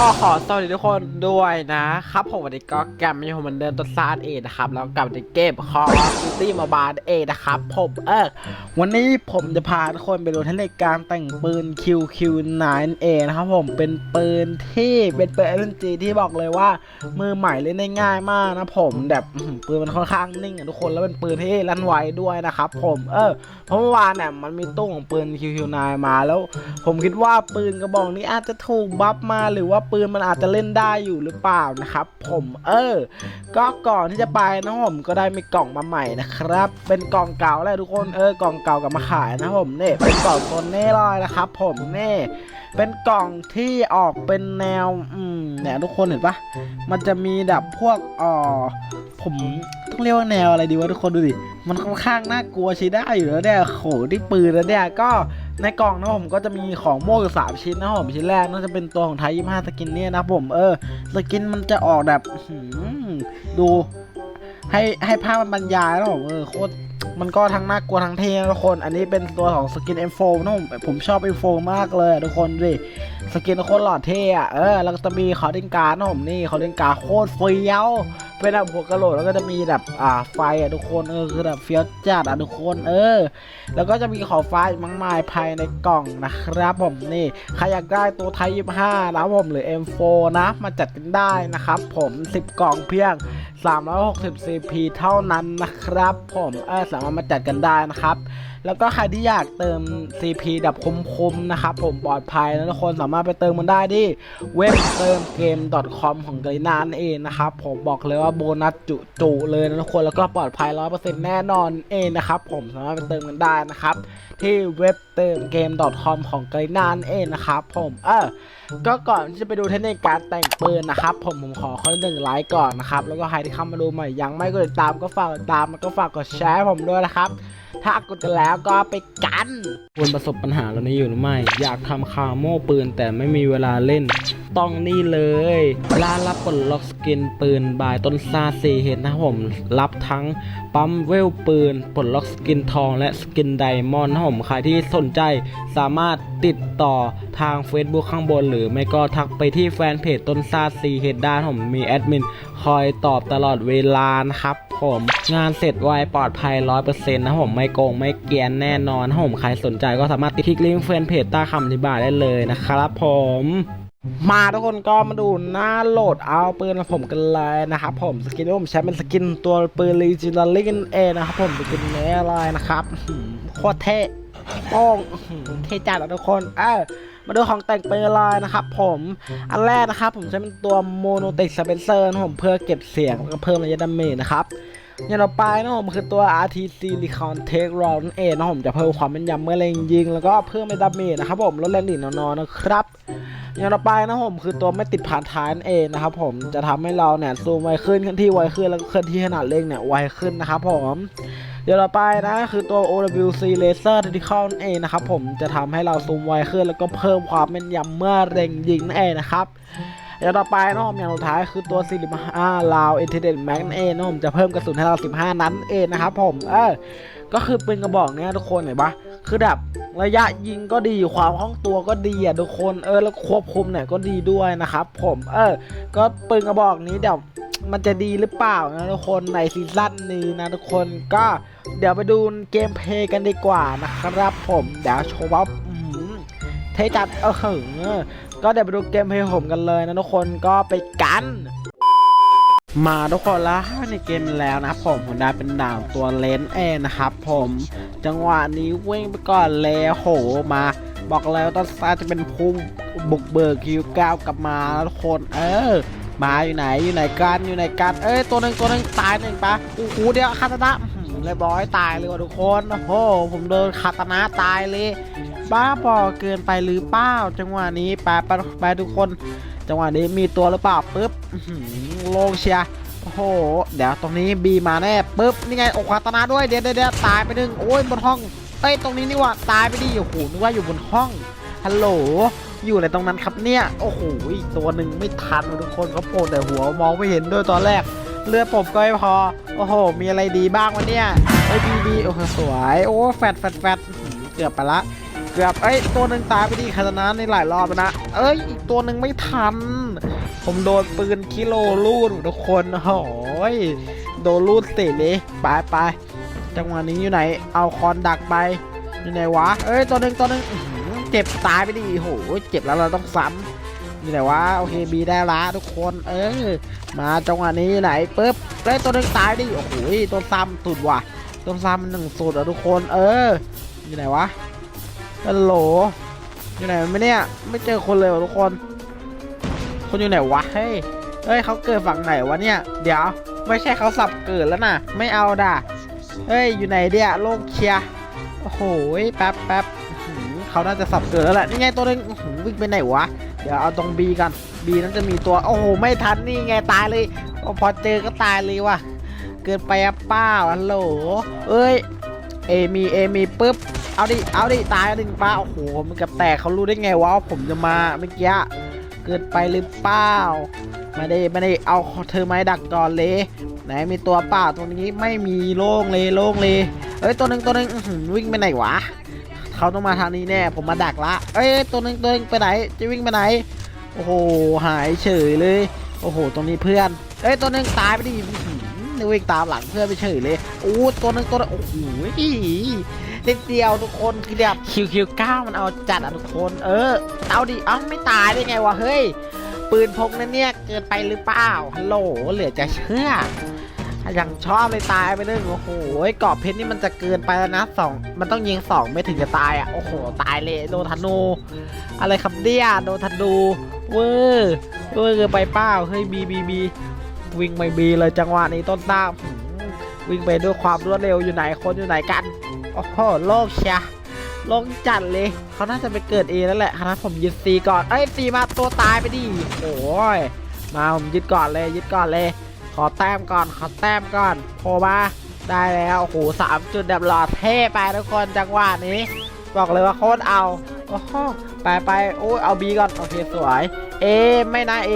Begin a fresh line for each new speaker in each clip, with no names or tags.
ก็ขอสวัสดีทุกคนด้วยนะครับผมวันนี้ก็แกมมี่ผมเหมือนเดิมตัวซาดเอนะครับแล้วกลับในเกม Call of Duty Mobile เอนะครับผมเออวันนี้ผมจะพาทุกคนไปดูเทคนิคการแต่งปืน QQ9A นะครับผมเป็นปืนที่เป็นปืน SMG ที่บอกเลยว่า มือใหม่เล่นได้ง่ายมากนะผมแบบปืนมันค่อนข้างนิ่งอะทุกคนแล้วเป็นปืนที่ลั่นไวด้วยนะครับผมเออเพราะเมื่อวานเนี่ยมันมีตู้ของปืน QQ9 มาแล้ว ผมคิดว่าปืนกระบอกนี้อาจจะถูกบัฟมาหรือว่าปืนมันอาจจะเล่นได้อยู่หรือเปล่านะครับ ผมเออ ก็ก่อนที่จะไปนะผมก็ได้มีกล่องมาใหม่นะครับ เป็นกล่องเก่าแล้วทุกคนเออกล่องเก่ากับมาขายนะผมเนี่ยเป็นกล่องตัวเน่ลอยนะครับ ผมเนี่ยเป็นกล่องที่ออกเป็นแนวอืมเนี่ยทุกคนเห็นปะมันจะมีแบบพวกอ่อผมต้องเรียกว่าแนวอะไรดีวะทุกคนดูดิมันค่อนข้างน่ากลัวใช้ได้อยู่แล้วเนี่ยโหที่ปืนแล้วเนี่ยก็ ในกล่องนะผมก็จะมีของโม่อยู่สามชิ้นนะผมชิ้นแรกน่าจะเป็นตัวของไทยยี่ห้าสกินเนี่ยนะผมเออสกินมันจะออกแบบดูให้ให้ภาพมันบรรยายนะผมเออโคตรมันก็ทั้งน่ากลัวทั้งเท่นะทุกคน อันนี้เป็นตัวของสกิน M4 นะผมผมชอบ M4 มากเลยทุกคนดิสกินโคตรหล่อเท่อะเออแล้วก็จะมีคอร์ดิงการ์ดนะผมนี่คอร์ดิงการ์ดโคตรเฟี้ยวเป็นแบบหัวกะโหลกแล้วก็จะมีแบบอ่าไฟอะทุกคนเออคือแบบเฟี้ยวจัดอะทุกคนเออ แล้วก็จะมีขอบฟ้าอีกมากมายภายในกล่องนะครับผมนี่ใครอยากได้ตัวไทย25นะผมหรือ M4 นะมาจัดกันได้นะครับผม10กล่องเพียง360 CP เท่านั้นนะครับผมเออสามารถมาจัดกันได้นะครับ แล้วก็ใครที่อยากเติม CP ดับคมๆนะครับผมปลอดภัยนะทุกคนสามารถไปเติมมันได้ที่เว็บเติมเกม .com ของกรีนานเองนะครับผมบอกเลยว่าโบนัสจุๆเลยนะทุกคนแล้วก็ปลอดภัย 100%แน่นอนเองนะครับผมสามารถไปเติมกันได้นะครับที่เว็บเติมเกม .com ของกรีนานเองนะครับผมเออก็ก่อนที่จะไปดูเทคนิคการแต่งปืนนะครับผมผมขอข้อหนึ่งไลค์ก่อนนะครับแล้วก็ใครที่เข้ามาดูใหม่ยังไม่กดติดตามก็ฝากติดตามแล้วก็ฝากกดแชร์ผมด้วยนะครับ ถ้ากดกันแล้วก็ไปกันคุณประสบปัญหาแล้วนี้อยู่หรือไม่ อยากทำคาโม่ปืนแต่ไม่มีเวลาเล่น ต้องนี่เลยร้านรับปลดล็อกสกินปืนบายต้นซาซีเฮดนะผมรับทั้งปั๊มเวลปืนปลดล็อกสกินทองและสกินไดมอนด์นะผมใครที่สนใจสามารถติดต่อทาง Facebook ข้างบน หรือไม่ก็ทักไปที่แฟนเพจต้นซาซีเฮดด้านผมมีแอดมินคอยตอบตลอดเวลานะครับ ผมงานเสร็จไวปลอดภัย100%นะครับผมไม่โกงไม่เกียนแน่นอนผมใครสนใจก็สามารถติดคลิกลิงก์แฟนเพจใต้คำอธิบายได้เลยนะครับผมมาทุกคนก็มาดูหน้าโหลดเอาปืนของผมกันเลยนะครับผมสกินผมใช้เป็นสกินตัวปืนลีจินาลิกันเอนะครับผมสกินเนื้อลายนะครับโคตรเท่โป้งอื้อหือเท่จัดทุกคนเออ มาดูของแต่งปืนลายนะครับผมอันแรกนะครับผมใช้เป็นตัวโมโนติกสเปนเซอร์นะผมเพื่อเก็บเสียงแล้วก็เพิ่มระยะดาเมจนะครับอย่างต่อไปนะผมคือตัว RTC Recon Take Round นั่นเองนะผมจะเพิ่มความแม่นยำเมื่อเล็งยิง แล้วก็เพิ่มในดาเมจนะครับผมลดแรงดิ่งนอนนะครับอย่างต่อไปนะผมคือตัวไม่ติดผ่านท้ายนั่นเองนะครับผมจะทำให้เราเนี่ยซูมไวขึ้นเคลื่อนที่ไวขึ้นแล้วก็เคลื่อนที่ขนาดเล็งเนี่ยไวขึ้นนะครับผม อย่างต่อไปนะ คือตัว OWC Laser Tactical นั่นเองนะครับผมจะทำให้เราซูมไวขึ้น แล้วก็เพิ่มความแม่นยำเมื่อเล็งยิงนั่นเองนะครับอย่างต่อไปนะผมอย่างสุดท้ายคือตัว 45 ลาว i n t e r n e t Max นั่นเองนะผมจะเพิ่มกระสุนให้เรา 15 นัดนั่นเองนะครับผมเออก็คือปืนกระบอกเนี้ยทุกคนเห็นปะคือแบบระยะยิงก็ดีความคล่องตัวก็ดีอะทุกคนเออแล้วควบคุมเนี่ยก็ดีด้วยนะครับผมเออก็ปืนกระบอกนี้เดี๋ยว มันจะดีหรือเปล่านะทุกคนในซีซั่นนี้นะทุกคนก็เดี๋ยวไปดูเกมเพลย์กันดีกว่านะครับ ผมเดี๋ยวโชว์ว่าอื้อหือเทจัดเออเหอก็เดี๋ยวไปดูเกมเพลย์ผมกันเลยนะทุกคนก็ไปกันมาทุกคนแล้วในเกมแล้วนะผมผมได้เป็นดาวตัวเลนเองนะครับผมจังหวะนี้วิ่งไปก่อนเลยโหมา บอกแล้วต้นซาจะเป็นพุ่งบุกเบิกคิวก้าวกลับมาแล้วทุกคนเออ มาอยู่ไหนอยู่ไหนกันอยู่ไหนกันเอ้ยตัวหนึ่งตัวหนึ่งตายหนึ่งปะโอ้โหเดี๋ยวคาตานะเรียบร้อยตายเลยว่ะทุกคนโอ้โหผมโดนคาตานะตายเลย บ้าบอเกินไปหรือเปล่าจังหวะนี้ไปไปไปทุกคน จังหวะนี้มีตัวหรือเปล่าปุ๊บโลงเชียโอ้โหเดี๋ยวตรงนี้บีมาแน่ปุ๊บนี่ไงโอ้คาตนาด้วยเดี๋ยวเดี๋ยวตายไปหนึ่งโอ้ยบนห้องเอ้ยตรงนี้นี่ว่าตายไปดิโอ้โหนึกว่าอยู่บนห้องฮัลโหล อยู่อะไรตรงนั้นครับเนี่ย โอ้โหตัวหนึ่งไม่ทันทุกคนเขาโผล่แต่หัวมองไม่เห็นด้วยตอนแรก เลือดผมก็ไม่พอ โอ้โห มีอะไรดีบ้างวะเนี่ยไอ้บีบีโอ้โหสวย โอ้แฟดแฟดแฟดเกือบไปละ เกือบ เอ้ย ตัวหนึ่งตายไปดีคาตานในหลายรอบนะ เอ้ย อีกตัวหนึ่งไม่ทัน ผมโดนปืนคิโลลูดทุกคนโอ้ย โดนลูดเสร็จเลยไปไปจังหวะนี้อยู่ไหน เอาคอนดักไป อยู่ไหนวะ เอ้ย ตัวหนึ่งตัวหนึ่ง เจ็บตายไปดิโหเจ็บแล้วเราต้องซ้ำอยู่ไหนวะโอเคบีได้ละทุกคน เออ มาจังหวะนี้ไหนปุ๊บเอ้ตัวนึงตายดิโอ้โหตัวซ้ำตุดว่ะตัวซ้ำมันหนึ่งสุดอะทุกคน เอออยู่ไหนวะฮัลโหลอยู่ไหนไม่เนี่ยไม่เจอคนเลยวะทุกคน คนอยู่ไหนวะเฮ้ยเฮ้ยเขาเกิดฝั่งไหนวะเนี่ย เดี๋ยวไม่ใช่เขาสับเกิดแล้วนะไม่เอาด่าเฮ้ยอยู่ไหนเดียโลกเคลียโอ้โหแป๊บแป๊บ เขาน่าจะสับเกิดแล้วแหละนี่ไงตัวนึงวิ่งไปไหนวะเดี๋ยวเอาตรงบีกันบีนั้นจะมีตัวโอ้โหไม่ทันนี่ไงตายเลยพอเจอก็ตายเลยว่ะเกินไปอะเป้าฮัลโหลเอ้ยเอมีเอมีปุ๊บเอาดิเอาดิตายหนึ่งป้าโอ้โหมันกับแตกเขารู้ได้ไงวะว่าผมจะมาเมื่อกี้เกินไปหรือเปล่าไม่ได้ไม่ได้เอาเธอไม้ดักก่อนเลยไหนมีตัวเปล่าตรงนี้ไม่มีโล่งเลยโล่งเลยเอ้ยตัวหนึ่งตัวหนึ่งวิ่งไปไหนวะ เขาต้องมาทางนี้แน่ ผมมาดักละ เอ้ยตัวหนึ่งตัวหนึ่งไปไหน จะวิ่งไปไหน โอ้โห หายเฉยเลย โอ้โห ตรงนี้เพื่อน เอ้ยตัวหนึ่งตายไปดิอื้อหือวิ่งตามหลังเพื่อนไปเฉยเลย โอ้ตัวหนึ่งตัวหนึ่งโอ้โหเล็กเดียวทุกคนคือแบบคิวคิวเก้ามันเอาจัดอะทุกคน เออ เอาดิ เอ้าไม่ตายได้ไงวะ เฮ้ย ปืนพกนั่นเนี่ยเกินไปหรือเปล่า ฮัลโหล เหลือจะเชื่อ อย่างชอบเลยตายไปเลยโอ้โหกรอบเพชรนี่มันจะเกินไปแล้วนะสองมันต้องยิงสองไม่ถึงจะตายอะโอ้โหตายเลยโดนธนู อะไรครับเนี่ยโดนธนูเวอร์เวอร์ไปเปล่าเฮ้ยบีบีบีวิ่งไปบีเลยจังหวะนี้ต้นตามวิ่งไปด้วยความรวดเร็วอยู่ไหนคนอยู่ไหนกันโอ้โหโลกเชียลกจัดเลยเขาน่าจะไปเกิดเองแล้วแหละคณะผมยึดซีก่อนเอ้ยซีมาตัวตายไปดิโอ้ยมาผมยึดก่อนเลยยึดก่อนเลย ขอแต้มก่อนขอแต้มก่อนโผล่มาได้แล้วโอ้โหสามจุดแบบหล่อเท่ไปทุกคนจังหวะนี้ บอกเลยว่าโคตรเอาโอ้โหไปไปโอ้ยเอาบีก่อนโอเคสวยเอไม่นะเอ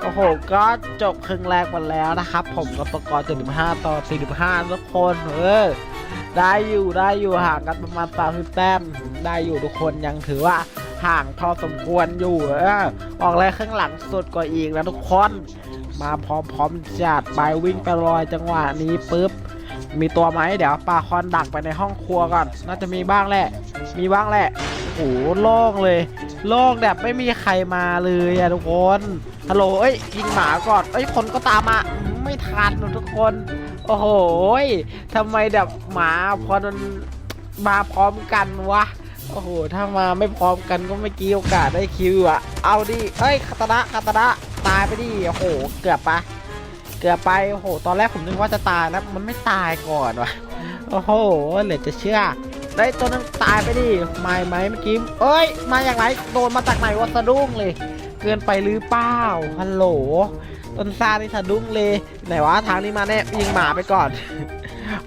โอ้โหก็จบครึ่งแรกหมดแล้วนะครับ ผมกับสกอร์75 ต่อ 45 ทุกคนเออได้อยู่ได้อยู่ห่างกันประมาณ30แต้มได้อยู่ทุกคนยังถือว่าห่างพอสมควรอยู่เออออกเลยข้างหลังสุดกว่าอีกนะทุกคน มาพร้อมๆจัดไปวิ่งไปลอยจังหวะนี้ปุ๊บ มีตัวไหมเดี๋ยวปาคอนดักไปในห้องครัวก่อน น่าจะมีบ้างแหละ มีบ้างแหละโอ้โหโล่งเลย โล่งแบบไม่มีใครมาเลยอะทุกคนฮัลโหลเอ้ยยิงหมาก่อนเอ้ยคนก็ตามมาไม่ทันนะทุกคน โอ้โหยทำไมแบบหมาพอมันมาพร้อมกันวะโอ้โห ถ้ามาไม่พร้อมกันก็ไม่กี่โอกาสได้คิวอะเอาดิเอ้ยคาตานะคาตานะ ตายไปดิโอ้โหเกือบปะเกือบไปโอ้โห ตอนแรกผมนึกว่าจะตายนะมันไม่ตายก่อนวะโอ้โหเหลือจะเชื่อ ได้ตัวนึงตายไปดิไม่ไหมเมื่อกี้เอ้ย มาอย่างไรโดนมาจากไหนวะสะดุ้งเลย เกินไปหรือเปล่าฮัลโหลต้นซานี่สะดุ้งเลยไหนวะทางนี้มาแน่ยิงหมาไปก่อน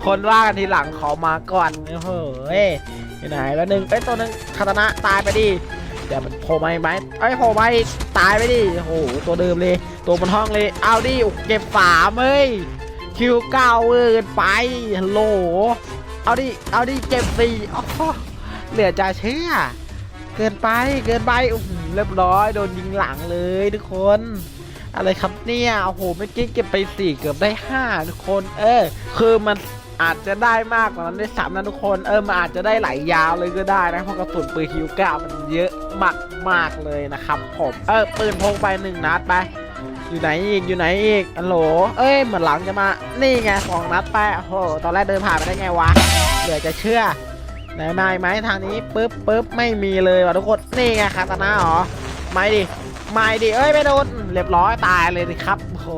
คนว่ากันทีหลังขอมาก่อนโอ้โหเอ้ยไหนแล้วหนึ่งเอ้ยตัวนึงคาตานะตายไปดิ เดี๋ยวมันโผล่มาอีกไหมเอ้ยโผล่มาอีกตายไปดิโอ้โหตัวเดิมเลย ตัวบนห้องเลย เอาดิอ้โหเก็บสามเอ้ยคิวเก้าเกินไปฮัลโหลเอาดิเอาดิเก็บสี่โอ้เหลือจะเชื่อเกินไปเกินไปโอ้โหเรียบร้อยโดนยิงหลังเลยทุกคน อะไรครับเนี่ยโอ้โหเมื่อกี้เก็บไปสี่เกือบได้ห้าทุกคน เออคือมัน อาจจะได้มากกว่านั้นได้สามนะทุกคนเออมันอาจจะได้ไหลายาวเลยก็ได้นะเพราะกระสุนปืนฮิวเก้ามันเยอะมากมากๆเลยนะครับผมเออปืนพกไปหนึ่งนัดไป อยู่ไหนอีกอยู่ไหนอีกอัลโหลเอ้ยเหมือนหลังจะมานี่ไงสองนัดไปโอ้โหตอนแรกเดินผ่านไปได้ไงวะเหลือจะเชื่อไหนมาอีกไหมทางนี้ปึ๊บปึ๊บไม่มีเลยว่ะทุกคนนี่ไงคาตานะหรอไม่ดิ ไม่ดิเอ้ยไม่โดนเรียบร้อยตายเลยดิครับโอ้โห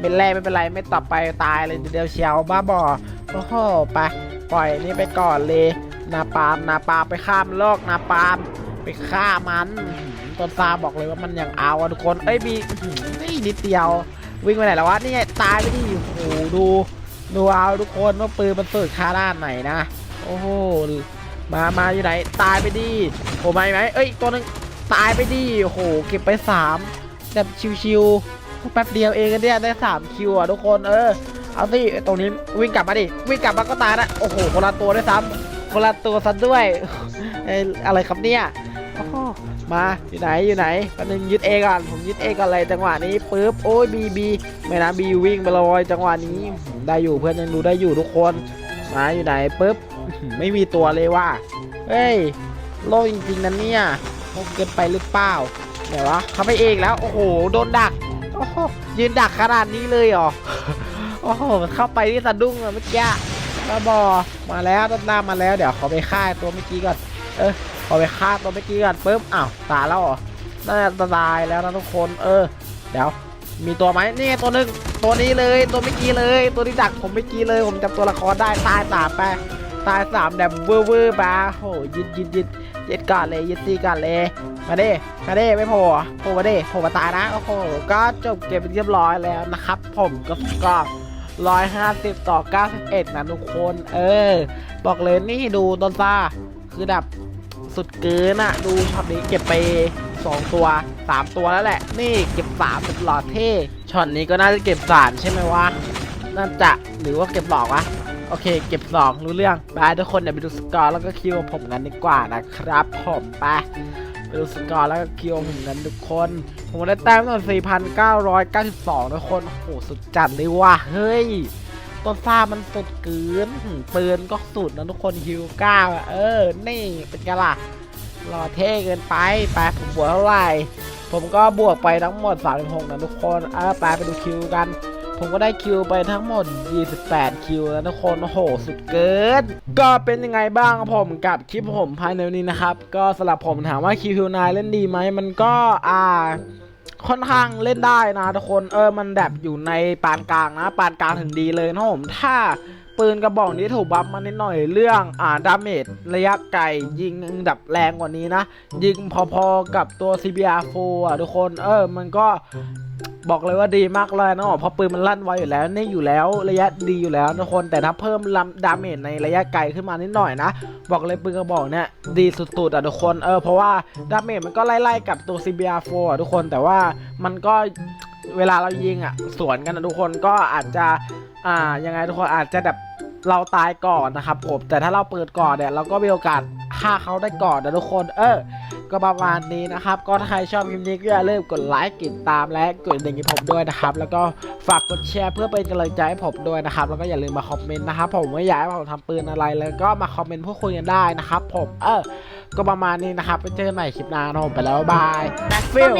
เป็นแรไม่เป็นไรไม่ต่อไปตายเลยเดียวเชียวบ้าบอโอ้โหไปปล่อยนี่ไปก่อนเลยนาปามนาปามไปฆ่ามันโลกนาปามไปฆ่ามันต้นซาบอกเลยว่ามันยังเอาทุกคนเอ้ยบีนี่นิดเดียว วิ่งไปไหนแล้ววะนี่ไงตายไปดิโอ้โหดูดูเอาทุกคนว่าปืนมันสุดค่าด้านไหนนะ โอ้โหมามาอยู่ไหนตายไปดิโอ้ไม่ไหมเอ้ยตัวหนึง ตายไปดิโอ้โห เก็บไปสามแบบชิวๆแป๊บเดียวเองกันเนี่ยได้สามคิวอะทุกคนเออเอาสิตรงนี้วิ่งกลับมาดิวิ่งกลับมาก็ตายนะโอ้โหคนละตัวด้วยซ้ำคนละตัวซะด้วยเอ้ยอะไรครับเนี่ยมาอยู่ไหนอยู่ไหนแป๊บนึงยึดเอก่อนผมยึดเอก่อนเลยจังหวะนี้ปึ๊บโอ้ยบีบีไม่นะบีวิ่งไปเลยจังหวะนี้ได้อยู่เพื่อนยังดูได้อยู่ทุกคนมาอยู่ไหนปึ๊บไม่มีตัวเลยว่ะเฮ้ยโล่งจริงๆนะเนี่ย โล่งเกินไปหรือเปล่าเดี๋ยววะเขาไปเองแล้ว โอ้โห โดนดัก โอ้โห ยืนดักขนาดนี้เลยเหรอ โอ้โห เข้าไปที่สะดุ้งอะเมื่อกี้บ้าบอ มาแล้วต้นน้ำมาแล้ว เดี๋ยวขอไปฆ่าตัวเมื่อกี้ก่อน เออพอไปฆ่าตัวเมื่อกี้กันปุ๊บ อ้าว ตายแล้วเหรอ น่าจะตายแล้วนะทุกคน เออ เดี๋ยว มีตัวไหมนี่ตัวหนึ่งตัวนี้เลย ตัวเมื่อกี้เลย ตัวที่ดักผมเมื่อกี้เลย ผมจำตัวละครได้ ตายสามไป ตายสามแบบเวอร์เวอร์บาโหยิดยิดยิด ยิดก่อนเลยยิดตีก่อนเลย มาเด้มาเด้ไม่โผล่เหรอโผล่มาเด้โผล่มาตายนะโอ้โหก็จบเกมเป็นเรียบร้อยแล้วนะครับ ผมก็ก็ร้อยห้าสิบต่อเก้าสิบเอ็ดนะทุกคน เออ บอกเลยนี่ดูต้นซ่า คือแบบสุดเกินอะดูช็อตนี้เก็บไป2ตัว3ตัวแล้วแหละ นี่เก็บ3เป็นหลอดเท่ช็อตนี้ก็น่าจะเก็บ3ใช่ไหมวะน่าจะหรือว่าเก็บสองวะ โอเค เก็บ 2 รู้เรื่องไปทุกคนเดี๋ยวไปดูสกอร์แล้วก็คิวผมกันดีกว่านะครับ ผมไปไปดูสกอร์แล้วก็คิวผมกันทุกคน ผมได้แต้มตั้งแต่4,992 ทุกคนโอ้โหสุดจัดเลยว่ะเฮ้ยต้นซ่ามันสุดเกินปืนก็สุดนะทุกคนฮิวก้าเออ นี่เป็นไงล่ะรอเท่เกินไปไปผมบวกเท่าไหร่ ผมก็บวกไปทั้งหมด 36นะทุกคน เออไปไปดูคิวกัน ผมก็ได้คิวไปทั้งหมด 28 คิวแล้วทุกคนโอ้โหสุดเกินก็เป็นยังไงบ้างครับผมกับคลิปผมภายในวันนี้นะครับ ก็สำหรับผมถามว่าคิวนายเล่นดีไหมมันก็อ่าค่อนข้างเล่นได้นะทุกคนเออมันแบบอยู่ในปานกลางนะ ปานกลางถึงดีเลยนะผมถ้าปืนกระบอกนี้ถูกบัฟมานิดหน่อยเรื่องอ่าดาเมจระยะไกลยิงดับแรงกว่านี้นะ ยิงพอๆกับตัว CBR4 อะทุกคนเออมันก็ บอกเลยว่าดีมากเลยนะเพราะปืนมันลั่นไวอยู่แล้วนี่อยู่แล้วระยะดีอยู่แล้วทุกคนแต่ถ้าเพิ่มลำดาเมจในระยะไกลขึ้นมานิดหน่อยนะ บอกเลยปืนกระบอกเนี่ยดีสุดๆอะทุกคนเออเพราะว่าดาเมจมันก็ไล่ๆกับตัว CBR4 อะทุกคนแต่ว่ามันก็เวลาเรายิงอะสวนกันนะทุกคนก็อาจจะอ่ายังไงทุกคนอาจจะแบบเราตายก่อนนะครับผมแต่ถ้าเราเปิดก่อนเนี่ยเราก็มีโอกาสฆ่าเขาได้ก่อนนะทุกคน เออ ก็ประมาณนี้นะครับ ก็ถ้าใครชอบคลิปนี้ก็อย่าลืมกดไลค์กดตามและกดดิ่งให้ผมด้วยนะครับ แล้วก็ฝากกดแชร์เพื่อเป็นกำลังใจให้ผมด้วยนะครับ แล้วก็อย่าลืมมาคอมเมนต์นะครับ ผมไม่อยากให้ผมทำปืนอะไรแล้วก็มาคอมเมนต์พูดคุยกันได้นะครับ ผมเออก็ประมาณนี้นะครับไปเจอกันใหม่คลิปหน้านะผมไปแล้วบายบ็คฟิล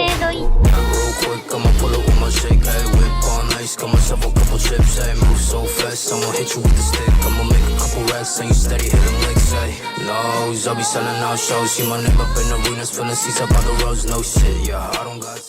ice, got myself a couple chips, hey, move so fast, I'ma hit you with the stick, I'ma make a couple racks, and you steady hitting licks, hey, nose, I'll be selling out shows, see my name up in arenas, filling seats up by the roads, no shit, yeah, I don't got